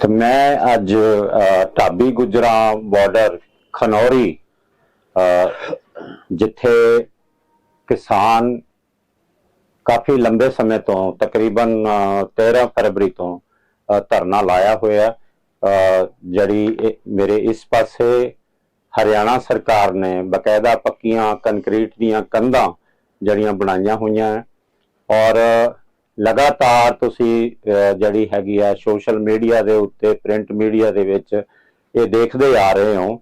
ਤੇ ਮੈਂ ਅੱਜ ਢਾਬੀ ਗੁਜਰਾਂ ਬਾਰਡਰ ਖਨੌਰੀ ਅਹ, ਜਿੱਥੇ ਕਿਸਾਨ ਕਾਫੀ ਲੰਬੇ ਸਮੇਂ ਤੋਂ ਤਕਰੀਬਨ ਅਹ, 13 ਫਰਵਰੀ ਤੋਂ ਧਰਨਾ ਲਾਇਆ ਹੋਇਆ ਜਿਹੜੀ ਮੇਰੇ ਇਸ ਪਾਸੇ ਹਰਿਆਣਾ ਸਰਕਾਰ ਨੇ ਬਕਾਇਦਾ ਪੱਕੀਆਂ ਕੰਕਰੀਟ ਦੀਆਂ ਕੰਧਾਂ ਜਿਹੜੀਆਂ ਬਣਾਈਆਂ ਹੋਈਆਂ ਹੈ ਔਰ ਲਗਾਤਾਰ ਤੁਸੀਂ ਜਿਹੜੀ ਹੈਗੀ ਆ ਸੋਸ਼ਲ ਮੀਡੀਆ ਦੇ ਉੱਤੇ ਪ੍ਰਿੰਟ ਮੀਡੀਆ ਦੇ ਵਿੱਚ ਇਹ ਦੇਖਦੇ ਆ ਰਹੇ ਹੋ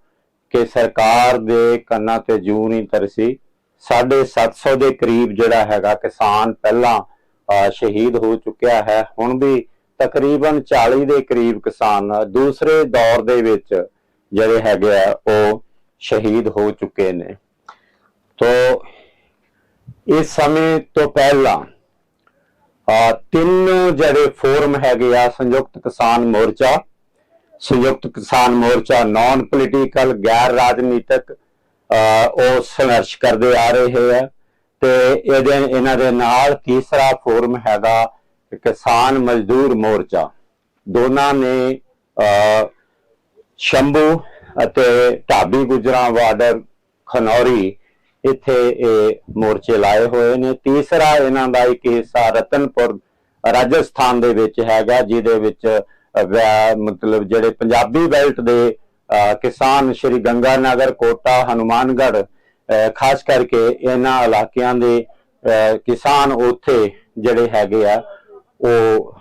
ਕਿ ਸਰਕਾਰ ਦੇ ਕੰਨਾਂ ਤੇ ਜੂ ਨਹੀਂ ਤਰਸੀ। 750 ਦੇ ਕਰੀਬ ਜਿਹੜਾ ਹੈਗਾ ਕਿਸਾਨ ਪਹਿਲਾਂ ਸ਼ਹੀਦ ਹੋ ਚੁੱਕਿਆ ਹੈ। ਹੁਣ ਵੀ ਤਕਰੀਬਨ 40 ਦੇ ਕਰੀਬ ਕਿਸਾਨ ਦੂਸਰੇ ਦੌਰ ਦੇ ਵਿੱਚ ਜਿਹੜੇ ਹੈਗੇ ਆ, ਉਹ ਸ਼ਹੀਦ ਹੋ ਚੁੱਕੇ ਨੇ। ਤੋਂ, ਇਸ ਸਮੇਂ ਤੋਂ ਪਹਿਲਾਂ ਤਿੰਨ ਜਿਹੜੇ ਫੋਰਮ ਹੈਗੇ ਆ, ਸੰਯੁਕਤ ਕਿਸਾਨ ਮੋਰਚਾ, ਸੰਯੁਕਤ ਕਿਸਾਨ ਮੋਰਚਾ ਨਾਨ ਪੋਲੀਟੀਕਲ ਗੈਰ ਰਾਜਨੀਤਿਕ ਉਹ ਸੰਘਰਸ਼ ਕਰਦੇ ਆ ਰਹੇ ਆ। ਤੇ ਇਹਦੇ, ਇਹਨਾਂ ਦੇ ਨਾਲ ਤੀਸਰਾ ਫੋਰਮ ਹੈਗਾ ਕਿਸਾਨ ਮਜ਼ਦੂਰ ਮੋਰਚਾ। ਦੋਨਾਂ ਨੇ ਸ਼ੰਭੂ ਅਤੇ ਢਾਬੀ ਗੁਜਰਾਂ ਬਾਰਡਰ ਖਨੌਰੀ ਇੱਥੇ ਇਹ ਮੋਰਚੇ ਲਾਏ ਹੋਏ ਨੇ। ਤੀਸਰਾ ਇਹਨਾਂ ਦਾ ਇੱਕ ਹਿੱਸਾ ਰਤਨਪੁਰ ਰਾਜਸਥਾਨ ਦੇ ਵਿੱਚ ਹੈਗਾ ਜਿਹਦੇ ਵਿੱਚ ਮਤਲਬ ਜਿਹੜੇ ਪੰਜਾਬੀ ਬੈਲਟ ਦੇ ਕਿਸਾਨ ਸ਼੍ਰੀ ਗੰਗਾ ਨਗਰ ਕੋਟਾ ਹਨੂਮਾਨਗੜ੍ਹ ਖਾਸ ਕਰਕੇ ਇਹਨਾਂ ਇਲਾਕਿਆਂ ਦੇ ਅਹ, ਕਿਸਾਨ ਉੱਥੇ ਜਿਹੜੇ ਹੈਗੇ ਆ ਉਹ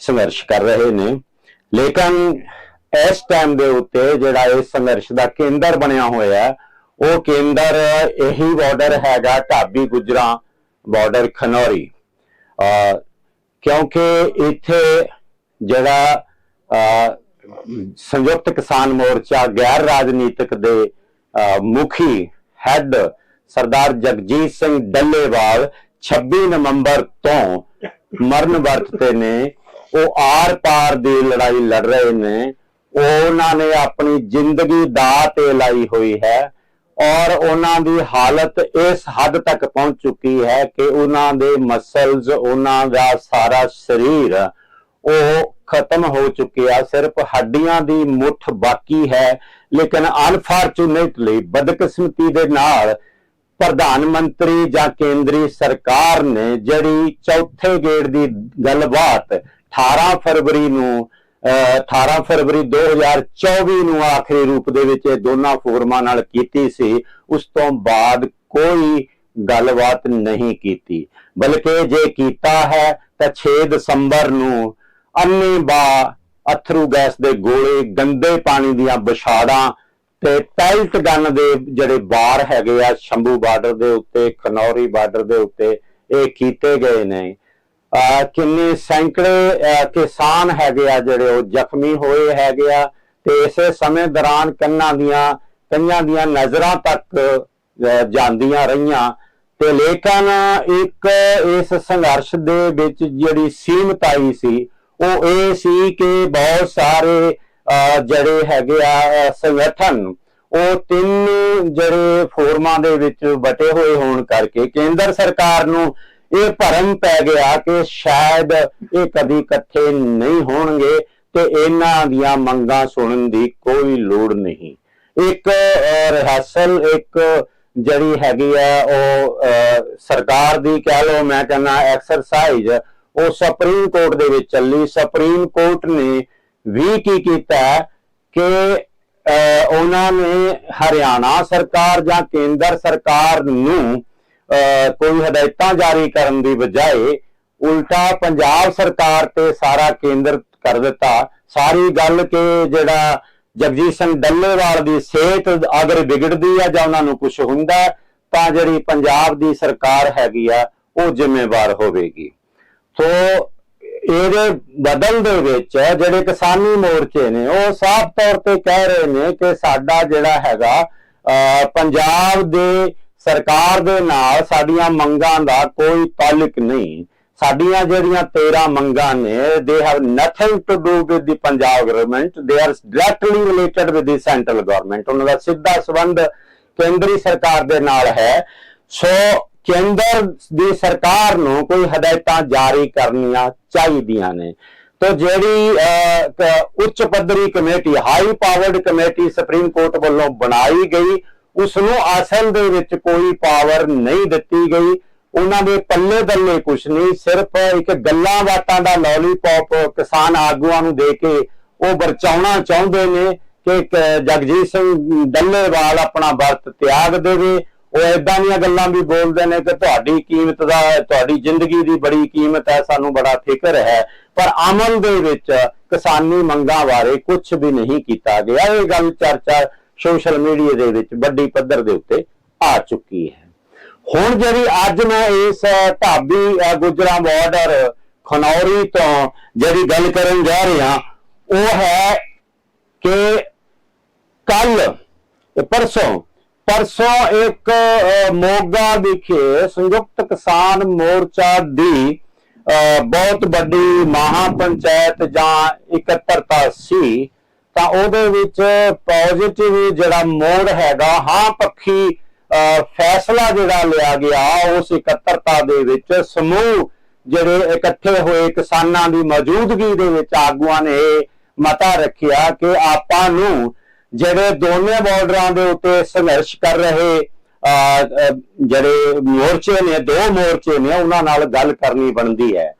ਸੰਘਰਸ਼ ਕਰ ਰਹੇ ਨੇ। ਲੇਕਿਨ ਇਸ ਟਾਈਮ ਦੇ ਉੱਤੇ ਜਿਹੜਾ ਇਹ ਸੰਘਰਸ਼ ਦਾ ਕੇਂਦਰ ਬਣਿਆ ਹੋਇਆ ਹੈ, ਉਹ ਕੇਂਦਰ ਇਹੀ ਬਾਰਡਰ ਹੈਗਾ ਢਾਬੀ ਗੁਜਰਾਂ ਬਾਰਡਰ ਖਨੌਰੀ। ਅਹ ਕਿਉਂਕਿ ਇੱਥੇ ਜਿਹੜਾ ਅਹ, ਸੰਯੁਕਤ ਕਿਸਾਨ ਮੋਰਚਾ ਗੈਰ ਰਾਜਨੀਤਿਕ ਦੇ ਮੁਖੀ ਹੈੱਡ ਸਰਦਾਰ ਜਗਜੀਤ ਸਿੰਘ ਡੱਲੇਵਾਲ 26 ਨਵੰਬਰ ਤੋਂ ਮਰਨ ਵਰਤਤੇ ਨੇ ਉਹ ਆਰ ਪਾਰ ਦੀ ਲੜਾਈ ਲੜ ਰਹੇ ਨੇ ਉਹਨਾਂ ਨੇ ਆਪਣੀ ਜ਼ਿੰਦਗੀ ਦਾ ਤੇ ਲਾਈ ਹੋਈ ਹੈ। ਔਰ ਉਹਨਾਂ ਦੀ ਹਾਲਤ ਇਸ ਹੱਦ ਤੱਕ ਪਹੁੰਚ ਚੁੱਕੀ ਹੈ ਕਿ ਉਹਨਾਂ ਦੇ ਮਸਲਸ ਉਹਨਾਂ ਦਾ ਸਾਰਾ ਸਰੀਰ ਉਹ ਖਤਮ ਹੋ ਚੁੱਕਿਆ। ਸਿਰਫ ਹੱਡੀਆਂ ਦੀ ਮੁੱਠ ਬਾਕੀ ਹੈ, ਲੇਕਿਨ ਅਨਫੋਰਚੂਨੇਟਲੀ ਬਦਕਿਸਮਤੀ ਦੇ ਨਾਲ ਪ੍ਰਧਾਨ ਮੰਤਰੀ ਜਾਂ ਕੇਂਦਰੀ ਸਰਕਾਰ ਨੇ ਜਿਹੜੀ ਚੌਥੇ ਗੇੜ ਦੀ ਗੱਲਬਾਤ 18 ਫਰਵਰੀ ਨੂੰ 18 ਫਰਵਰੀ 2024 ਨੂੰ ਆਖਰੀ ਰੂਪ ਦੇ ਵਿੱਚ ਇਹ ਦੋਨਾਂ ਫੋਰਮਾਂ ਨਾਲ ਕੀਤੀ ਸੀ, ਉਸ ਤੋਂ ਬਾਅਦ ਕੋਈ ਗੱਲਬਾਤ ਨਹੀਂ ਕੀਤੀ। ਬਲਕਿ ਜੇ ਕੀਤਾ ਹੈ ਤਾਂ 6 ਦਸੰਬਰ ਨੂੰ ਅੰਨੇ ਬਾ ਅਥਰੂ ਗੈਸ ਦੇ ਗੋਲੇ, ਗੰਦੇ ਪਾਣੀ ਦੀਆਂ ਵਿਛਾੜਾਂ ਤੇ ਟਾਈਲਟ ਗਨ ਦੇ ਜਿਹੜੇ ਬਾਰ ਹੈਗੇ ਆ, ਸ਼ੰਭੂ ਬਾਰਡਰ ਦੇ ਉੱਤੇ, ਖਨੌਰੀ ਬਾਰਡਰ ਦੇ ਉੱਤੇ ਇਹ ਕੀਤੇ ਗਏ ਨੇ। ਕਿੰਨੇ ਸੈਂਕੜੇ ਕਿਸਾਨ ਹੈਗੇ ਆ ਜਿਹੜੇ ਉਹ ਜ਼ਖਮੀ ਹੋਏ ਹੈਗੇ ਆ ਤੇ ਇਸੇ ਸਮੇਂ ਦੌਰਾਨ ਕੰਨਾਂ ਦੀਆਂ ਕਈਆਂ ਦੀਆਂ ਨਜ਼ਰਾਂ ਤੱਕ ਜਾਂਦੀਆਂ ਰਹੀਆਂ। ਤੇ ਲੇਕਿਨ ਇੱਕ ਇਸ ਸੰਘਰਸ਼ ਦੇ ਵਿੱਚ ਜਿਹੜੀ ਸੀਮਤਾਈ ਸੀ, ਉਹ ਇਹ ਸੀ ਕਿ ਬਹੁਤ ਸਾਰੇ, ਅਹ, ਜਿਹੜੇ ਹੈਗੇ ਆ ਸੰਗਠਨ, ਉਹ ਤਿੰਨ ਜਿਹੜੇ ਫੋਰਮਾਂ ਦੇ ਵਿੱਚ ਬਟੇ ਹੋਏ ਹੋਣ ਕਰਕੇ ਕੇਂਦਰ ਸਰਕਾਰ ਨੂੰ ਇਹ ਭਰਮ ਪੈ ਗਿਆ ਕਿ ਸ਼ਾਇਦ ਇਹ ਕਦੀ ਇਕੱਠੇ ਨਹੀਂ ਹੋਣਗੇ ਤੇ ਇਹਨਾਂ ਦੀਆਂ ਮੰਗਾਂ ਸੁਣਨ ਦੀ ਕੋਈ ਲੋੜ ਨਹੀਂ। ਇੱਕ ਰਿਹਰਸਲ ਇੱਕ ਜਿਹੜੀ ਹੈਗੀ ਆ ਉਹ ਸਰਕਾਰ ਦੀ ਕਹਿ ਲਓ ਮੈਂ ਕਹਿੰਦਾ ਐਕਸਰਸਾਈਜ਼ ਉਹ ਸੁਪਰੀਮ ਕੋਰਟ ਦੇ ਵਿੱਚ ਚੱਲੀ। ਸੁਪਰੀਮ ਕੋਰਟ ਨੇ ਵੀ ਕੀ ਕੀਤਾ ਕਿ ਉਹਨਾਂ ਨੇ ਹਰਿਆਣਾ ਸਰਕਾਰ ਜਾਂ ਕੇਂਦਰ ਸਰਕਾਰ ਨੂੰ ਕੋਈ ਹਦਾਇਤਾਂ ਜਾਰੀ ਕਰਨ ਦੀ ਬਜਾਏ ਉਲਟਾ ਪੰਜਾਬ ਸਰਕਾਰ ਤੇ ਸਾਰਾ ਕੇਂਦਰ ਕਰ ਦਿੱਤਾ। ਸਾਰੀ ਗੱਲ ਕਿ ਜਿਹੜਾ ਜਗਜੀਤ ਸਿੰਘ ਡੱਲੇਵਾਲ ਦੀ ਸਿਹਤ ਅਗਰ ਵਿਗੜਦੀ ਆ ਜਾਂ ਉਹਨਾਂ ਨੂੰ ਕੁਝ ਹੁੰਦਾ ਤਾਂ ਜਿਹੜੀ ਪੰਜਾਬ ਦੀ ਸਰਕਾਰ ਹੈਗੀ ਆ ਉਹ ਜ਼ਿੰਮੇਵਾਰ ਹੋਵੇਗੀ। ਸੋ ਇਹਦੇ ਬਦਲ ਦੇ ਵਿੱਚ ਜਿਹੜੇ ਕਿਸਾਨੀ ਮੋਰਚੇ ਨੇ ਉਹ ਸਾਫ਼ ਤੌਰ ਤੇ ਕਹਿ ਰਹੇ ਨੇ ਕਿ ਸਾਡਾ ਜਿਹੜਾ ਹੈਗਾ ਅਹ, ਪੰਜਾਬ ਦੇ ਸਰਕਾਰ ਦੇ ਨਾਲ ਸਾਡੀਆਂ ਮੰਗਾਂ ਦਾ ਕੋਈ ਤਾਲੁਕ ਨਹੀਂ। ਸਾਡੀਆਂ ਜਿਹੜੀਆਂ 13 ਮੰਗਾਂ ਨੇ they have nothing to do with the Punjab government they are directly related with the central government ਉਹਨਾਂ ਦਾ ਸਿੱਧਾ ਸੰਬੰਧ ਕੇਂਦਰੀ ਸਰਕਾਰ ਦੇ ਨਾਲ ਹੈ। ਸੋ ਕੇਂਦਰ ਦੀ ਸਰਕਾਰ ਨੂੰ ਕੋਈ ਹਦਾਇਤਾਂ ਜਾਰੀ ਕਰਨੀਆਂ ਚਾਹੀਦੀਆਂ ਨੇ। ਤੋ ਜਿਹੜੀ ਉੱਚ ਪੱਧਰੀ committee high powered committee supreme court ਵੱਲੋਂ ਬਣਾਈ ਗਈ ਉਸ ਨੂੰ ਅਸਲ ਦੇ ਵਿੱਚ ਕੋਈ ਪਾਵਰ ਨਹੀਂ ਦਿੱਤੀ ਗਈ। ਉਹਨਾਂ ਦੇ ਪੱਲੇ ਦੱਲੇ ਕੁਛ ਨਹੀਂ, ਸਿਰਫ ਇੱਕ ਗੱਲਾਂ ਬਾਤਾਂ ਦਾ ਲੋਲੀਪੌਪ ਕਿਸਾਨ ਆਗੂਆਂ ਨੂੰ ਦੇ ਕੇ ਉਹ ਵਰਚਾਉਣਾ ਚਾਹੁੰਦੇ ਨੇ ਕਿ ਜਗਜੀਤ ਸਿੰਘ ਡੱਲੇਵਾਲ ਆਪਣਾ ਵਰਤ ਤਿਆਗ ਦੇਵੇ। ਉਹ ਇਦਾਂ ਦੀਆਂ ਗੱਲਾਂ ਵੀ ਬੋਲਦੇ ਨੇ ਕਿ ਤੁਹਾਡੀ ਕੀਮਤ ਦਾ, ਤੁਹਾਡੀ ਜ਼ਿੰਦਗੀ ਦੀ ਬੜੀ ਕੀਮਤ ਹੈ, ਸਾਨੂੰ ਬੜਾ ਫਿਕਰ ਹੈ। ਪਰ ਅਮਲ ਦੇ ਵਿੱਚ ਕਿਸਾਨੀ ਮੰਗਾਂ ਬਾਰੇ ਕੁਝ ਵੀ ਨਹੀਂ ਕੀਤਾ ਗਿਆ। ਇਹ ਗੱਲ ਚਰਚਾ ਸੋਸ਼ਲ ਮੀਡੀਆ ਦੇ ਵਿੱਚ ਵੱਡੀ ਪੱਧਰ ਦੇ ਉੱਤੇ ਆ ਚੁੱਕੀ ਹੈ। ਹੁਣ ਜਿਹੜੀ ਅੱਜ ਮੈਂ ਇਸ ਢਾਬੀ ਅ, ਗੁਜਰਾਂ ਬਾਰਡਰ ਖਨੌਰੀ ਤੋਂ ਜਿਹੜੀ ਗੱਲ ਕਰਨ ਜਾ ਰਿਹਾ ਉਹ ਹੈ ਕਿ ਕੱਲ ਪਰਸੋਂ ਪਰਸੋਂ ਇੱਕ ਮੋਗਾ ਵਿਖੇ ਸੰਯੁਕਤ ਕਿਸਾਨ ਮੋਰਚਾ ਦੀ ਬਹੁਤ ਵੱਡੀ ਮਹਾ ਪੰਚਾਇਤ ਜਾਂ ਇਕੱਤਰਤਾ ਸੀ। ਤਾਂ ਉਹਦੇ ਵਿੱਚ ਪੋਜ਼ਿਟਿਵ ਜਿਹੜਾ ਮੋੜ ਹੈਗਾ ਹਾਂ ਪੱਖੀ ਫੈਸਲਾ ਜਿਹੜਾ ਲਿਆ ਗਿਆ ਉਸ ਇਕੱਤਰਤਾ ਦੇ ਵਿੱਚ ਸਮੂਹ ਜਿਹੜੇ ਇਕੱਠੇ ਹੋਏ ਕਿਸਾਨਾਂ ਦੀ ਮੌਜੂਦਗੀ ਦੇ ਵਿੱਚ ਆਗੂਆਂ ਨੇ ਇਹ ਮਤਾ ਰੱਖਿਆ ਕਿ ਆਪਾਂ ਨੂੰ ਜਿਹੜੇ ਦੋਨੇ ਬਾਰਡਰਾਂ ਦੇ ਉੱਤੇ ਸੰਘਰਸ਼ ਕਰ ਰਹੇ ਅਹ, ਜਿਹੜੇ ਮੋਰਚੇ ਨੇ ਦੋ ਮੋਰਚੇ ਨੇ ਉਹਨਾਂ ਨਾਲ ਗੱਲ ਕਰਨੀ ਬਣਦੀ ਹੈ।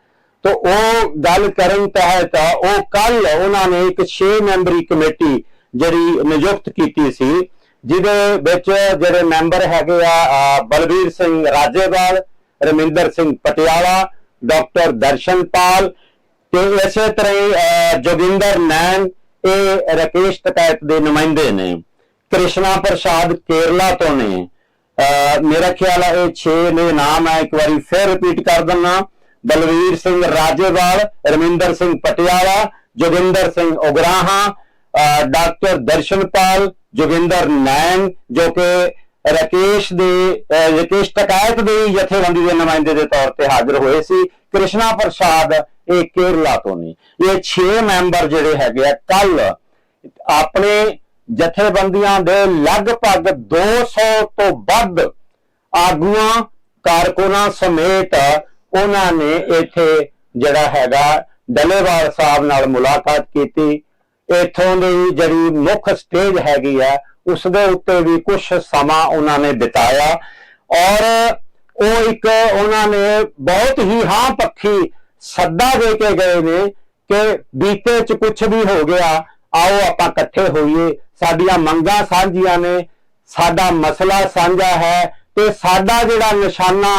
ਤੋ ਉਹ ਗੱਲ ਕਰਨ ਤਹਿਤ ਉਹ ਕੱਲ ਉਹਨਾਂ ਨੇ ਇੱਕ 6 ਮੈਂਬਰੀ ਕਮੇਟੀ ਜਿਹੜੀ ਨਿਯੁਕਤ ਕੀਤੀ ਸੀ, ਜਿਹਦੇ ਵਿੱਚ ਜਿਹੜੇ ਮੈਂਬਰ ਹੈਗੇ ਆ ਬਲਬੀਰ ਸਿੰਘ ਰਾਜੇਵਾਲ, ਰਮਿੰਦਰ ਸਿੰਘ ਪਟਿਆਲਾ, ਡਾਕਟਰ ਦਰਸ਼ਨਪਾਲ ਤੇ ਇਸੇ ਤਰ੍ਹਾਂ ਹੀ ਜੋਗਿੰਦਰ ਨੈਣ, ਇਹ ਰਕੇਸ਼ ਟਕੈਤ ਦੇ ਨੁਮਾਇੰਦੇ ਨੇ। ਕ੍ਰਿਸ਼ਨਾ ਪ੍ਰਸਾਦ ਕੇਰਲਾ ਤੋਂ ਨੇ। ਮੇਰਾ ਖਿਆਲ ਹੈ ਇਹ 6 ਦੇ ਨਾਮ ਹੈ ਇੱਕ ਵਾਰੀ ਫਿਰ ਰਿਪੀਟ ਕਰ ਦਿੰਨਾ। ਬਲਵੀਰ ਸਿੰਘ ਰਾਜੇਵਾਲ ਰਮਿੰਦਰ ਸਿੰਘ ਪਟਿਆਲਾ ਜੋਗਿੰਦਰ ਸਿੰਘ ਉਗਰਾਹਾਂ ਡਾਕਟਰ ਦਰਸ਼ਨਪਾਲ ਜੋਗਿੰਦਰ ਨੈਣ ਜੋ ਕਿ ਰਕੇਸ਼ ਦੇ ਅਹ, ਰਕੇਸ਼ ਟਕੈਤ ਦੀ ਜਥੇਬੰਦੀ ਦੇ ਨੁਮਾਇੰਦੇ ਦੇ ਤੌਰ ਤੇ ਹਾਜ਼ਰ ਹੋਏ ਸੀ। ਕ੍ਰਿਸ਼ਨਾ ਪ੍ਰਸਾਦ ਇਹ ਕੇਰਲਾ ਤੋਂ ਨੇ। ਇਹ 6 ਮੈਂਬਰ ਜਿਹੜੇ ਹੈਗੇ ਆ ਕੱਲ ਆਪਣੇ ਜਥੇਬੰਦੀਆਂ ਦੇ ਲਗਭਗ 200 ਤੋਂ ਵੱਧ ਆਗੂਆਂ ਕਾਰਕੁਨਾਂ ਸਮੇਤ ਉਹਨਾਂ ਨੇ ਇੱਥੇ ਜਿਹੜਾ ਹੈਗਾ ਡੱਲੇਵਾਲ ਸਾਹਿਬ ਨਾਲ ਮੁਲਾਕਾਤ ਕੀਤੀ। ਇੱਥੋਂ ਦੀ ਜਿਹੜੀ ਮੁੱਖ ਸਟੇਜ ਹੈਗੀ ਆ ਉਸ ਦੇ ਉੱਤੇ ਵੀ ਕੁਝ ਸਮਾਂ ਉਹਨਾਂ ਨੇ ਬਿਤਾਇਆ। ਔਰ ਉਹ ਇੱਕ ਉਹਨਾਂ ਨੇ ਬਹੁਤ ਹੀ ਹਾਂ ਪੱਖੀ ਸੱਦਾ ਦੇ ਕੇ ਗਏ ਨੇ ਕਿ ਬੀਤੇ ਚ ਕੁਝ ਵੀ ਹੋ ਗਿਆ, ਆਓ ਆਪਾਂ ਇਕੱਠੇ ਹੋਈਏ। ਸਾਡੀਆਂ ਮੰਗਾਂ ਸਾਂਝੀਆਂ ਨੇ, ਸਾਡਾ ਮਸਲਾ ਸਾਂਝਾ ਹੈ ਤੇ ਸਾਡਾ ਜਿਹੜਾ ਨਿਸ਼ਾਨਾ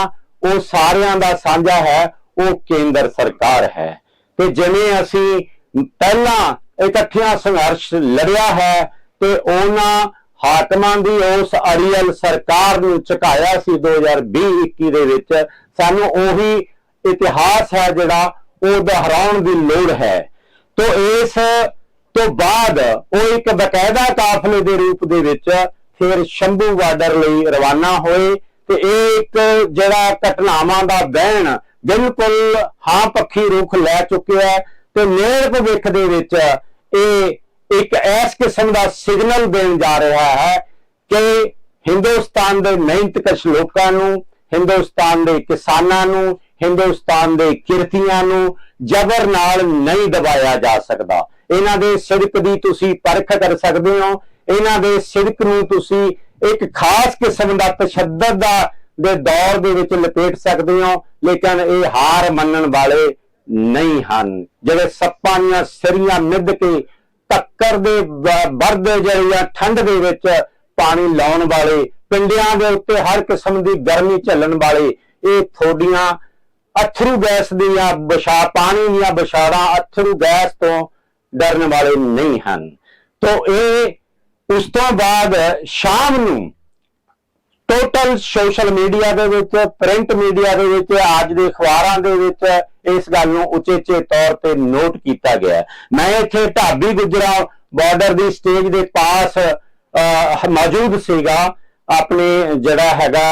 ਉਹ ਸਾਰਿਆਂ ਦਾ ਸਾਂਝਾ ਹੈ, ਉਹ ਕੇਂਦਰ ਸਰਕਾਰ ਹੈ। ਤੇ ਜਿਵੇਂ ਅਸੀਂ ਪਹਿਲਾਂ ਇਕੱਠਿਆਂ ਸੰਘਰਸ਼ ਲੜਿਆ ਹੈ ਤੇ ਉਹਨਾਂ ਹਾਕਮਾਂ ਦੀ ਉਸ ਅੜੀਅਲ ਸਰਕਾਰ ਨੂੰ ਝੁਕਾਇਆ ਸੀ 2020-21 ਦੇ ਵਿੱਚ, ਸਾਨੂੰ ਉਹੀ ਇਤਿਹਾਸ ਹੈ ਜਿਹੜਾ ਉਹ ਦੁਹਰਾਉਣ ਦੀ ਲੋੜ ਹੈ। ਤੋਂ ਇਸ ਤੋਂ ਬਾਅਦ ਉਹ ਇੱਕ ਬਕਾਇਦਾ ਕਾਫਲੇ ਦੇ ਰੂਪ ਦੇ ਵਿੱਚ ਫਿਰ ਸ਼ੰਭੂ ਬਾਰਡਰ ਲਈ ਰਵਾਨਾ ਹੋਏ। ਤੇ ਇਹ ਇੱਕ ਜਿਹੜਾ ਘਟਨਾਵਾਂ ਦਾ ਬਹਿਣ ਬਿਲਕੁਲ ਹਾਂ ਪੱਖੀ ਰੁਖ ਲੈ ਚੁੱਕਿਆ ਤੇ ਨੇੜ ਭਵਿੱਖ ਦੇ ਵਿੱਚ ਇਹ ਇੱਕ ਐਸ ਕਿਸਮ ਦਾ ਸਿਗਨਲ ਦੇਣ ਜਾ ਰਿਹਾ ਹੈ ਕਿ ਹਿੰਦੁਸਤਾਨ ਦੇ ਮਿਹਨਤਕਸ਼ ਲੋਕਾਂ ਨੂੰ, ਹਿੰਦੁਸਤਾਨ ਦੇ ਕਿਸਾਨਾਂ ਨੂੰ, ਹਿੰਦੁਸਤਾਨ ਦੇ ਕਿਰਤੀਆਂ ਨੂੰ ਜ਼ਬਰ ਨਾਲ ਨਹੀਂ ਦਬਾਇਆ ਜਾ ਸਕਦਾ। ਇਹਨਾਂ ਦੇ ਸਿਰਕ ਦੀ ਤੁਸੀਂ ਪਰਖ ਕਰ ਸਕਦੇ ਹੋ, ਇਹਨਾਂ ਦੇ ਸਿਰਕ ਨੂੰ ਤੁਸੀਂ ਇੱਕ ਖਾਸ ਕਿਸਮ ਦਾ ਤਸ਼ੱਦਦ ਦਾ ਦੇ ਦੌਰ ਦੇ ਵਿੱਚ ਲਪੇਟ ਸਕਦੇ ਹੋ, ਲੇਕਿਨ ਇਹ ਹਾਰ ਮੰਨਣ ਵਾਲੇ ਨਹੀਂ ਹਨ। ਜਿਹੜੇ ਸੱਪਾਂ ਦੀਆਂ ਸਰੀਆਂ ਮਿੱਧ ਕੇ ਟੱਕਰ ਦੇ ਵਰਦੇ ਜਿਹੜੀਆਂ ਠੰਡ ਦੇ ਵਿੱਚ ਪਾਣੀ ਲਾਉਣ ਵਾਲੇ, ਪਿੰਡਿਆਂ ਦੇ ਉੱਤੇ ਹਰ ਕਿਸਮ ਦੀ ਗਰਮੀ ਝੱਲਣ ਵਾਲੇ, ਇਹ ਥੋਡੀਆਂ ਅਥਰੂ ਗੈਸ ਦੀਆਂ ਬਸ਼ਾ ਪਾਣੀ ਦੀਆਂ ਬਸ਼ਾਰਾਂ ਅਥਰੂ ਗੈਸ ਤੋਂ ਡਰਨ ਵਾਲੇ ਨਹੀਂ ਹਨ। ਤੋਂ ਇਹ ਉਸ ਤੋਂ ਬਾਅਦ ਸ਼ਾਮ ਨੂੰ ਟੋਟਲ ਸੋਸ਼ਲ ਮੀਡੀਆ ਦੇ ਵਿੱਚ ਪ੍ਰਿੰਟ ਮੀਡੀਆ ਦੇ ਵਿੱਚ, ਅੱਜ ਦੇ ਅਖਬਾਰਾਂ ਦੇ ਵਿੱਚ ਇਸ ਗੱਲ ਨੂੰ ਉਚੇਚੇ ਤੌਰ ਤੇ ਨੋਟ ਕੀਤਾ ਗਿਆ। ਮੈਂ ਇੱਥੇ ਢਾਬੀ ਗੁਜਰਾ ਬਾਰਡਰ ਦੀ ਸਟੇਜ ਦੇ ਪਾਸ ਮੌਜੂਦ ਸੀਗਾ। ਆਪਣੇ ਜਿਹੜਾ ਹੈਗਾ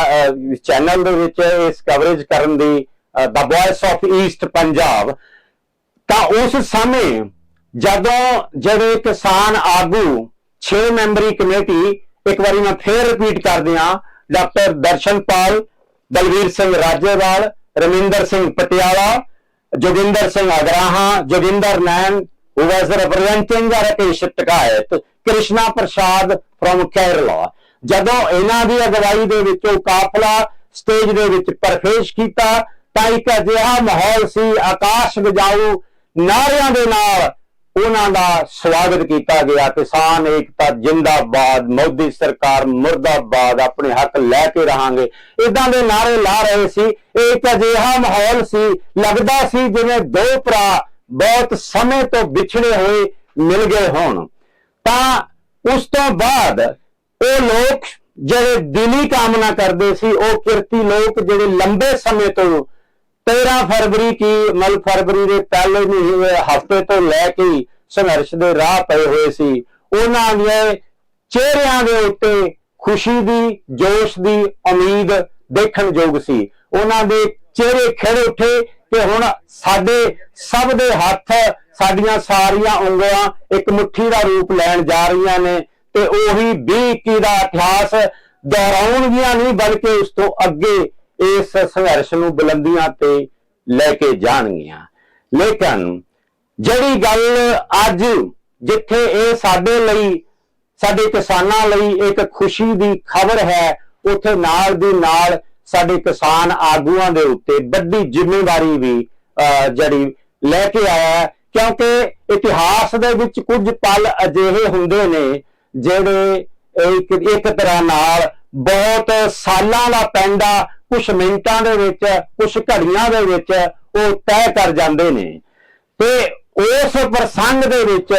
ਚੈਨਲ ਦੇ ਵਿੱਚ ਇਸ ਕਵਰੇਜ ਕਰਨ ਦੀ the voice of east Punjab ਤਾਂ ਉਸ ਸਮੇਂ ਜਦੋਂ ਜਿਹੜੇ ਕਿਸਾਨ ਆਗੂ 6 ਮੈਂਬਰੀ ਕਮੇਟੀ ਇੱਕ ਵਾਰੀ ਮੈਂ ਫੇਰ ਰਿਪੀਟ ਕਰ ਦਿਆਂ doctor Darshanpal Dalvir Singh Rajewal, Raminder Singh Patiala, Joginder Singh Ugrahan, Joginder Nain who was representing the Rakesh Tikayat Krishna Prasad from Kerala. ਜਦੋਂ ਇਹਨਾਂ ਦੀ ਅਗਵਾਈ ਦੇ ਵਿੱਚ ਉਹ ਕਾਫਲਾ ਸਟੇਜ ਦੇ ਵਿੱਚ ਪਰਫੇਸ਼ ਕੀਤਾ, ਤਾਂ ਇੱਕ ਅਜਿਹਾ ਮਾਹੌਲ ਸੀ, ਆਕਾਸ਼ ਵਜਾਊ ਨਾਰਿਆਂ ਦੇ ਨਾਲ ਉਹਨਾਂ ਦਾ ਸਵਾਗਤ ਕੀਤਾ ਗਿਆ। ਕਿਸਾਨ ਏਕਤਾ ਜਿੰਦਾਬਾਦ, ਮੋਦੀ ਸਰਕਾਰ ਮੁਰਦਾਬਾਦ, ਆਪਣੇ ਹੱਕ ਲੈ ਕੇ ਰਹਾਂਗੇ। ਇਦਾਂ ਦੇ ਨਾਰੇ ਲਾ ਰਹੇ ਸੀ। ਇੱਕ ਅਜਿਹਾ ਮਾਹੌਲ ਸੀ, ਲੱਗਦਾ ਸੀ ਜਿਵੇਂ ਦੋ ਭਰਾ ਬਹੁਤ ਸਮੇਂ ਤੋਂ ਵਿਛੜੇ ਹੋਏ ਮਿਲ ਗਏ ਹੋਣ। ਤਾਂ ਉਸ ਤੋਂ ਬਾਅਦ ਉਹ ਲੋਕ ਜਿਹੜੇ ਦਿਲੀ ਕਾਮਨਾ ਕਰਦੇ ਸੀ, ਉਹ ਕਿਰਤੀ ਲੋਕ ਜਿਹੜੇ ਲੰਬੇ ਸਮੇਂ ਤੋਂ 13 ਫਰਵਰੀ ਕੀ ਮਲ ਫਰਵਰੀ ਦੇ ਪਹਿਲੇ ਮਹੀਨੇ ਹਫ਼ਤੇ ਤੋਂ ਲੈ ਕੇ ਸੰਘਰਸ਼ ਦੇ ਰਾਹ ਪਏ ਹੋਏ ਸੀ। ਉਹਨਾਂ ਦੇ ਚਿਹਰਿਆਂ ਦੇ ਉੱਤੇ ਖੁਸ਼ੀ ਦੀ, ਜੋਸ਼ ਦੀ ਉਮੀਦ ਦੇਖਣ ਯੋਗ ਸੀ। ਉਹਨਾਂ ਦੇ ਚਿਹਰੇ ਖਿੜ ਉੱਠੇ ਕਿ ਹੁਣ ਸਾਡੇ ਸਭ ਦੇ ਹੱਥ ਸਾਡੀਆਂ ਸਾਰੀਆਂ ਉਂਗਲਾਂ ਇੱਕ ਮੁਠੀ ਦਾ ਰੂਪ ਲੈਣ ਜਾ ਰਹੀਆਂ ਨੇ ਤੇ ਉਹੀ 2021 ਦਾ ਇਤਿਹਾਸ ਦੁਹਰਾਉਣਗੀਆਂ ਨਹੀਂ, ਬਲਕਿ ਉਸ ਤੋਂ ਅੱਗੇ ਇਸ ਸੰਘਰਸ਼ ਨੂੰ ਬੁਲੰਦੀਆਂ ਤੇ ਲੈ ਕੇ ਜਾਣਗੀਆਂ। ਲੇਕਿਨ ਜਿਹੜੀ ਗੱਲ ਅੱਜ ਜਿੱਥੇ ਇਹ ਸਾਡੇ ਲਈ ਸਾਡੇ ਕਿਸਾਨਾਂ ਲਈ ਇੱਕ ਖੁਸ਼ੀ ਦੀ ਖਬਰ ਹੈ ਉੱਥੇ ਨਾਲ ਦੀ ਨਾਲ ਸਾਡੇ ਕਿਸਾਨ ਆਗੂਆਂ ਦੇ ਉੱਤੇ ਵੱਡੀ ਜ਼ਿੰਮੇਵਾਰੀ ਵੀ ਅਹ, ਜਿਹੜੀ ਲੈ ਕੇ ਆਇਆ ਕਿਉਂਕਿ ਇਤਿਹਾਸ ਦੇ ਵਿੱਚ ਕੁਝ ਪਲ ਅਜਿਹੇ ਹੁੰਦੇ ਨੇ ਜਿਹੜੇ ਇੱਕ ਇੱਕ ਤਰ੍ਹਾਂ ਨਾਲ ਬਹੁਤ ਸਾਲਾਂ ਦਾ ਪੈਂਡਾ ਕੁਝ ਮਿੰਟਾਂ ਦੇ ਵਿੱਚ ਕੁਝ ਘੜੀਆਂ ਦੇ ਵਿੱਚ ਉਹ ਤੈਅ ਕਰ ਜਾਂਦੇ ਨੇ। ਤੇ ਉਸ ਪ੍ਰਸੰਗ ਦੇ ਵਿੱਚ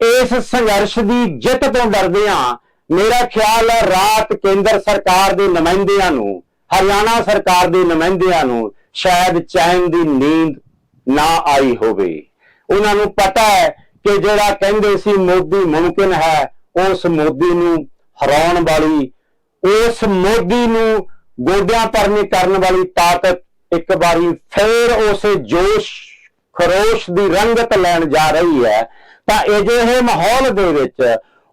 ਇਸ ਸੰਘਰਸ਼ ਦੀ ਜਿੱਤ ਤੋਂ ਡਰਦਿਆਂ ਮੇਰਾ ਖਿਆਲ ਹੈ ਰਾਤ ਕੇਂਦਰ ਸਰਕਾਰ ਦੇ ਨੁਮਾਇੰਦਿਆਂ ਨੂੰ, ਹਰਿਆਣਾ ਸਰਕਾਰ ਦੇ ਨੁਮਾਇੰਦਿਆਂ ਨੂੰ ਸ਼ਾਇਦ ਚੈਨ ਦੀ ਨੀਂਦ ਨਾ ਆਈ ਹੋਵੇ। ਉਹਨਾਂ ਨੂੰ ਪਤਾ ਹੈ ਕਿ ਜਿਹੜਾ ਕਹਿੰਦੇ ਸੀ ਮੋਦੀ ਮੁਮਕਿਨ ਹੈ, ਉਸ ਮੋਦੀ ਨੂੰ ਹਰਾਉਣ ਵਾਲੀ, ਉਸ ਮੋਦੀ ਨੂੰ ਗੋਡਿਆਂ ਪਰਨੇ ਕਰਨ ਵਾਲੀ ਤਾਕਤ ਇੱਕ ਵਾਰੀ ਫੇਰ ਉਸੇ ਜੋਸ਼, ਖਰੋਸ਼ ਦੀ ਰੰਗਤ ਲੈਣ ਜਾ ਰਹੀ ਹੈ, ਤਾਂ ਅਜਿਹੇ ਮਾਹੌਲ ਦੇ ਵਿੱਚ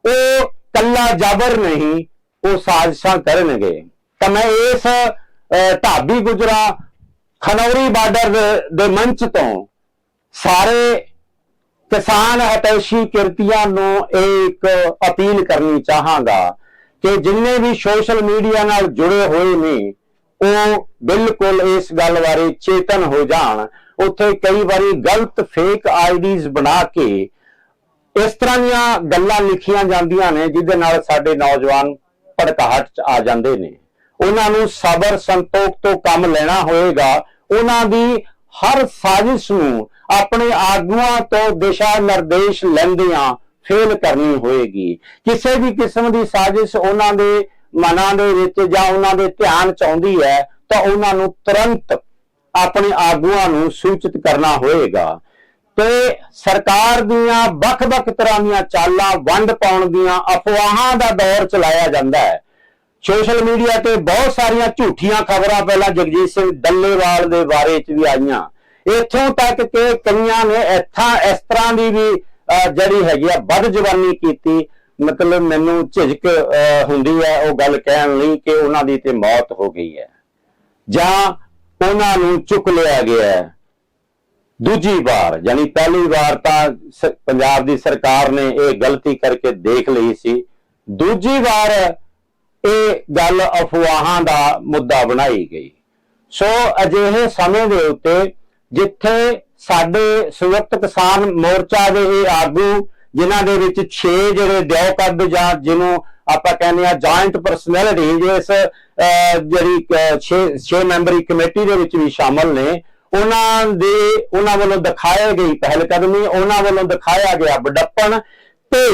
ਉਹ ਕੱਲਾ ਜਬਰ ਨਹੀਂ, ਉਹ ਸਾਜ਼ਿਸ਼ਾਂ ਕਰਨਗੇ। ਤਾਂ ਮੈਂ ਇਸ ਢਾਬੀ ਗੁਜਰਾ, ਖਨੌਰੀ ਬਾਰਡਰ ਦੇ ਮੰਚ ਤੋਂ ਸਾਰੇ ਕਿਸਾਨ ਹਤੈਸ਼ੀ ਕਿਰਤੀਆਂ ਨੂੰ ਇਹ ਇੱਕ ਅਪੀਲ ਕਰਨੀ ਚਾਹਾਂਗਾ ਕਿ ਜਿੰਨੇ ਵੀ ਸੋਸ਼ਲ ਮੀਡੀਆ ਨਾਲ ਜੁੜੇ ਹੋਏ ਨੇ, ਉਹ ਬਿਲਕੁਲ ਇਸ ਗੱਲ ਬਾਰੇ ਚੇਤਨ ਹੋ ਜਾਣ। ਉੱਥੇ ਕਈ ਵਾਰੀ ਗਲਤ ਫੇਕ ਆਈਡੀਜ਼ ਬਣਾ ਕੇ ਇਸ ਤਰ੍ਹਾਂ ਦੀਆਂ ਗੱਲਾਂ ਲਿਖੀਆਂ ਜਾਂਦੀਆਂ ਨੇ, ਜਿਹਦੇ ਨਾਲ ਸਾਡੇ ਨੌਜਵਾਨ ਭੜਕਾਹਟ ਚ ਆ ਜਾਂਦੇ ਨੇ। ਉਹਨਾਂ ਨੂੰ ਸਬਰ ਸੰਤੋਖ ਤੋਂ ਕੰਮ ਲੈਣਾ ਹੋਏਗਾ। ਉਹਨਾਂ ਦੀ ਹਰ ਸਾਜ਼ਿਸ਼ ਨੂੰ ਆਪਣੇ ਆਗੂਆਂ ਤੋਂ ਦਿਸ਼ਾ ਨਿਰਦੇਸ਼ ਲੈਂਦਿਆਂ ਫੇਲ ਕਰਨੀ ਹੋਏਗੀ। ਕਿਸੇ ਵੀ ਕਿਸਮ ਦੀ ਸਾਜ਼ਿਸ਼ ਉਹਨਾਂ ਦੇ ਮਨਾਂ ਦੇ ਵਿੱਚ ਜਾਂ ਉਹਨਾਂ ਦੇ ਧਿਆਨ ਚ ਆਉਂਦੀ ਹੈ, ਤਾਂ ਉਹਨਾਂ ਨੂੰ ਤੁਰੰਤ ਆਪਣੇ ਆਗੂਆਂ ਨੂੰ ਸੂਚਿਤ ਕਰਨਾ ਹੋਏਗਾ। ਤੇ ਸਰਕਾਰ ਦੀਆਂ ਵੱਖ-ਵੱਖ ਤਰ੍ਹਾਂ ਦੀਆਂ ਚਾਲਾਂ ਵੰਡ ਪਾਉਣ ਦੀਆਂ ਅਫਵਾਹਾਂ ਦਾ ਦੌਰ ਚਲਾਇਆ ਜਾਂਦਾ ਹੈ। ਸੋਸ਼ਲ ਮੀਡੀਆ ਤੇ ਬਹੁਤ ਸਾਰੀਆਂ ਝੂਠੀਆਂ ਖਬਰਾਂ ਪਹਿਲਾਂ ਜਗਜੀਤ ਸਿੰਘ ਡੱਲੇਵਾਲ ਦੇ ਬਾਰੇ ਚ ਵੀ ਆਈਆਂ। ਇੱਥੋਂ ਤੱਕ ਕਿ ਕਈਆਂ ਨੇ ਇੱਥਾਂ ਇਸ ਤਰ੍ਹਾਂ ਦੀ ਵੀ ਜਿਹੜੀ ਹੈਗੀ ਆ ਵੱਧ ਜਵਾਨੀ ਕੀਤੀ, ਮਤਲਬ ਮੈਨੂੰ ਝਿਜਕ ਹੁੰਦੀ ਹੈ ਉਹ ਗੱਲ ਕਹਿਣ ਲਈ ਕਿ ਉਹਨਾਂ ਦੀ ਤੇ ਮੌਤ ਹੋ ਗਈ ਹੈ। ਜਾਂ ਉਹਨਾਂ ਨੂੰ ਚੁੱਕ ਲਿਆ ਗਿਆ ਹੈ। ਦੂਜੀ ਵਾਰ, ਯਾਨੀ ਪਹਿਲੀ ਵਾਰ ਤਾਂ ਪੰਜਾਬ ਦੀ ਸਰਕਾਰ ਨੇ ਇਹ ਗਲਤੀ ਕਰਕੇ ਦੇਖ ਲਈ ਸੀ। ਦੂਜੀ ਵਾਰ ਇਹ ਗੱਲ ਅਫਵਾਹਾਂ ਦਾ ਮੁੱਦਾ ਬਣਾਈ ਗਈ। ਸੋ ਅਜਿਹੇ ਸਮੇਂ ਦੇ ਉੱਤੇ ਜਿੱਥੇ ਸਾਡੇ ਸੰਯੁਕਤ ਕਿਸਾਨ ਮੋਰਚਾ ਦੇ ਇਹ ਆਗੂ ਜਿਨ੍ਹਾਂ ਦੇ ਵਿੱਚ 6 ਜਿਹੜੇ ਦਿਓ ਜਾਂ ਜਿਹਨੂੰ ਆਪਾਂ ਕਹਿੰਦੇ ਆ ਜੁਆਇੰਟ ਪਰਸਨੈਲਿਟੀ ਜਿਸ ਜਿਹੜੀ 6 6 ਮੈਂਬਰੀ ਕਮੇਟੀ ਦੇ ਵਿੱਚ ਵੀ ਸ਼ਾਮਲ ਨੇ। ਉਹਨਾਂ ਦੇ ਉਹਨਾਂ ਵੱਲੋਂ ਦਿਖਾਏ ਗਈ ਪਹਿਲ ਕਦਮੀ ਉਹਨਾਂ ਵੱਲੋਂ ਦਿਖਾਇਆ ਗਿਆ ਬੜੱਪਣ ਤੇ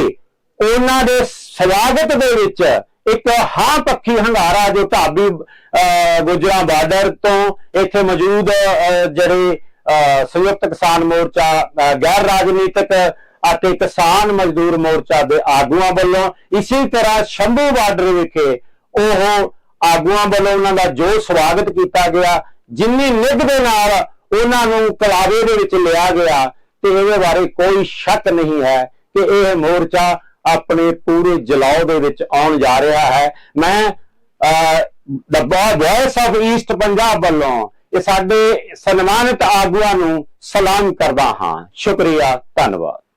ਉਹਨਾਂ ਦੇ ਸਵਾਗਤ ਦੇ ਵਿੱਚ ਇੱਕ ਹਾਂ ਪੱਖੀ ਹੰਗਾਰਾ ਜੋ ਢਾਬੀ ਅਹ, ਗੁਜਰਾਂ ਬਾਰਡਰ ਤੋਂ ਇੱਥੇ ਮੌਜੂਦ ਜਿਹੜੇ ਸੰਯੁਕਤ ਕਿਸਾਨ ਮੋਰਚਾ ਗੈਰ ਰਾਜਨੀਤਿਕ ਅਤੇ ਕਿਸਾਨ ਮਜ਼ਦੂਰ ਮੋਰਚਾ ਦੇ ਆਗੂਆਂ ਵੱਲੋਂ ਇਸੇ ਤਰ੍ਹਾਂ ਸ਼ੰਭੂ ਬਾਰਡਰ ਵਿਖੇ ਉਹ ਆਗੂਆਂ ਵੱਲੋਂ ਉਹਨਾਂ ਦਾ ਜੋ ਸਵਾਗਤ ਕੀਤਾ ਗਿਆ ਜਿੰਨੀ ਨਿੱਘ ਦੇ ਨਾਲ ਉਹਨਾਂ ਨੂੰ ਕਲਾਵੇ ਦੇ ਵਿੱਚ ਲਿਆ ਗਿਆ ਤੇ ਇਹਦੇ ਬਾਰੇ ਕੋਈ ਸ਼ੱਕ ਨਹੀਂ ਹੈ ਕਿ ਇਹ ਮੋਰਚਾ ਆਪਣੇ ਪੂਰੇ ਜਲਾਉ ਦੇ ਵਿੱਚ ਆਉਣ ਜਾ ਰਿਹਾ ਹੈ। ਮੈਂ ਅਹ, the voice of east Punjab ਵੱਲੋਂ ਇਹ ਸਾਡੇ ਸਨਮਾਨਿਤ ਆਗੂਆਂ ਨੂੰ ਸਲਾਮ ਕਰਦਾ ਹਾਂ। ਸ਼ੁਕਰੀਆ ਧੰਨਵਾਦ।